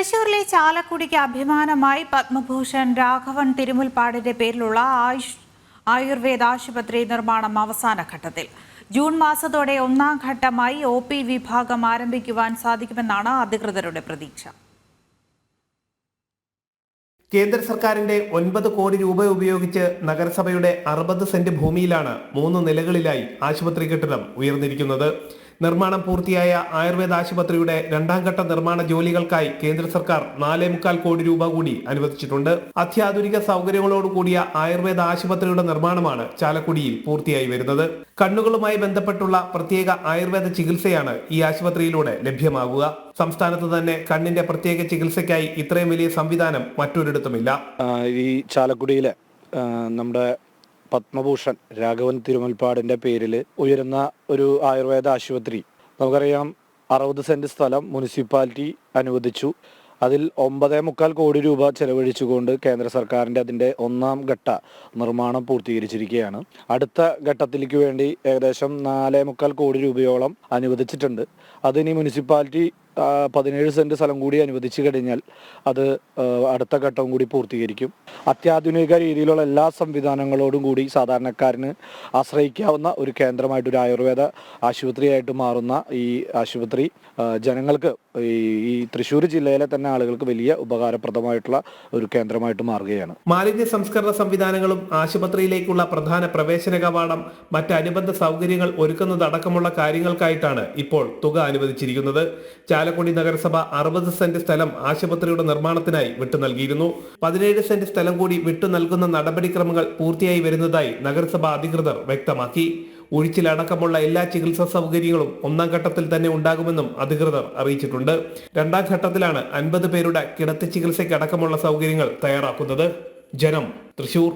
തൃശൂരിലെ ചാലക്കുടിക്ക് അഭിമാനമായി പത്മഭൂഷൺ രാഘവൻ തിരുമുൽപ്പാടിന്റെ പേരിലുള്ള ആയുഷ് ആയുർവേദ ആശുപത്രി നിർമ്മാണം അവസാന ഘട്ടത്തിൽ. ജൂൺ മാസത്തോടെ ഒന്നാം ഘട്ടമായി ഒ പി വിഭാഗം ആരംഭിക്കുവാൻ സാധിക്കുമെന്നാണ് അധികൃതരുടെ പ്രതീക്ഷ. കേന്ദ്ര സർക്കാരിന്റെ ഒൻപത് കോടി രൂപ ഉപയോഗിച്ച് നഗരസഭയുടെ അറുപത് സെന്റ് ഭൂമിയിലാണ് മൂന്ന് നിലകളിലായി ആശുപത്രി കെട്ടിടം ഉയർന്നിരിക്കുന്നത്. നിർമ്മാണം പൂർത്തിയായ ആയുർവേദ ആശുപത്രിയുടെ രണ്ടാം ഘട്ട നിർമ്മാണ ജോലികൾക്കായി കേന്ദ്ര സർക്കാർ നാലേ മുക്കാൽ കോടി രൂപ കൂടി അനുവദിച്ചിട്ടുണ്ട്. അത്യാധുനിക സൗകര്യങ്ങളോടുകൂടിയ ആയുർവേദ ആശുപത്രിയുടെ നിർമ്മാണമാണ് ചാലക്കുടിയിൽ പൂർത്തിയായി വരുന്നത്. കണ്ണുകളുമായി ബന്ധപ്പെട്ടുള്ള പ്രത്യേക ആയുർവേദ ചികിത്സയാണ് ഈ ആശുപത്രിയിലൂടെ ലഭ്യമാകുക. സംസ്ഥാനത്ത് തന്നെ കണ്ണിന്റെ പ്രത്യേക ചികിത്സയ്ക്കായി ഇത്രയും വലിയ സംവിധാനം മറ്റൊരിടത്തുമില്ല. ഈ ചാലക്കുടിയിലെ നമ്മുടെ പത്മഭൂഷൺ രാഘവൻ തിരുമുൽപ്പാടിന്റെ പേരിൽ ഉയരുന്ന ഒരു ആയുർവേദ ആശുപത്രി. നമുക്കറിയാം അറുപത് സെന്റ് സ്ഥലം മുനിസിപ്പാലിറ്റി അനുവദിച്ചു. അതിൽ ഒമ്പതേ മുക്കാൽ കോടി രൂപ ചെലവഴിച്ചുകൊണ്ട് കേന്ദ്ര സർക്കാരിന്റെ അതിന്റെ ഒന്നാം ഘട്ട നിർമ്മാണം പൂർത്തീകരിച്ചിരിക്കുകയാണ്. അടുത്ത ഘട്ടത്തിലേക്ക് വേണ്ടി ഏകദേശം നാലേ മുക്കാൽ കോടി രൂപയോളം അനുവദിച്ചിട്ടുണ്ട്. അതിനി മുനിസിപ്പാലിറ്റി പതിനേഴ് സെന്റ് സ്ഥലം കൂടി അനുവദിച്ചു കഴിഞ്ഞാൽ അത് അടുത്ത ഘട്ടം കൂടി പൂർത്തീകരിക്കും. അത്യാധുനിക രീതിയിലുള്ള എല്ലാ സംവിധാനങ്ങളോടും കൂടി സാധാരണക്കാരന് ആശ്രയിക്കാവുന്ന ഒരു കേന്ദ്രമായിട്ട് ഒരു ആയുർവേദ ആശുപത്രിയായിട്ട് മാറുന്ന ഈ ആശുപത്രി ജനങ്ങൾക്ക് ഈ തൃശ്ശൂർ ജില്ലയിലെ തന്നെ ആളുകൾക്ക് വലിയ ഉപകാരപ്രദമായിട്ടുള്ള ഒരു കേന്ദ്രമായിട്ട് മാറുകയാണ്. മാലിന്യ സംസ്കരണ സംവിധാനങ്ങളും ആശുപത്രിയിലേക്കുള്ള പ്രധാന പ്രവേശന കവാടം മറ്റ് അനുബന്ധ സൗകര്യങ്ങൾ ഒരുക്കുന്നതടക്കമുള്ള കാര്യങ്ങൾക്കായിട്ടാണ് ഇപ്പോൾ തുക അനുവദിച്ചിരിക്കുന്നത്. ചാലക്കുടി നഗരസഭ അറുപത് സെന്റ് സ്ഥലം ആശുപത്രിയുടെ നിർമ്മാണത്തിനായി വിട്ടു നൽകിയിരുന്നു. പതിനേഴ് സെന്റ് സ്ഥലം കൂടി വിട്ടു നൽകുന്ന നടപടിക്രമങ്ങൾ പൂർത്തിയായി വരുന്നതായി നഗരസഭ അധികൃതർ വ്യക്തമാക്കി. ഒഴിച്ചിലടക്കമുള്ള എല്ലാ ചികിത്സാ സൗകര്യങ്ങളും ഒന്നാം ഘട്ടത്തിൽ തന്നെ ഉണ്ടാകുമെന്നും അധികൃതർ അറിയിച്ചിട്ടുണ്ട്. രണ്ടാം ഘട്ടത്തിലാണ് അൻപത് പേരുടെ കിടത്തി ചികിത്സയ്ക്കടക്കമുള്ള സൗകര്യങ്ങൾ തയ്യാറാക്കുന്നത്. ജനം തൃശൂർ.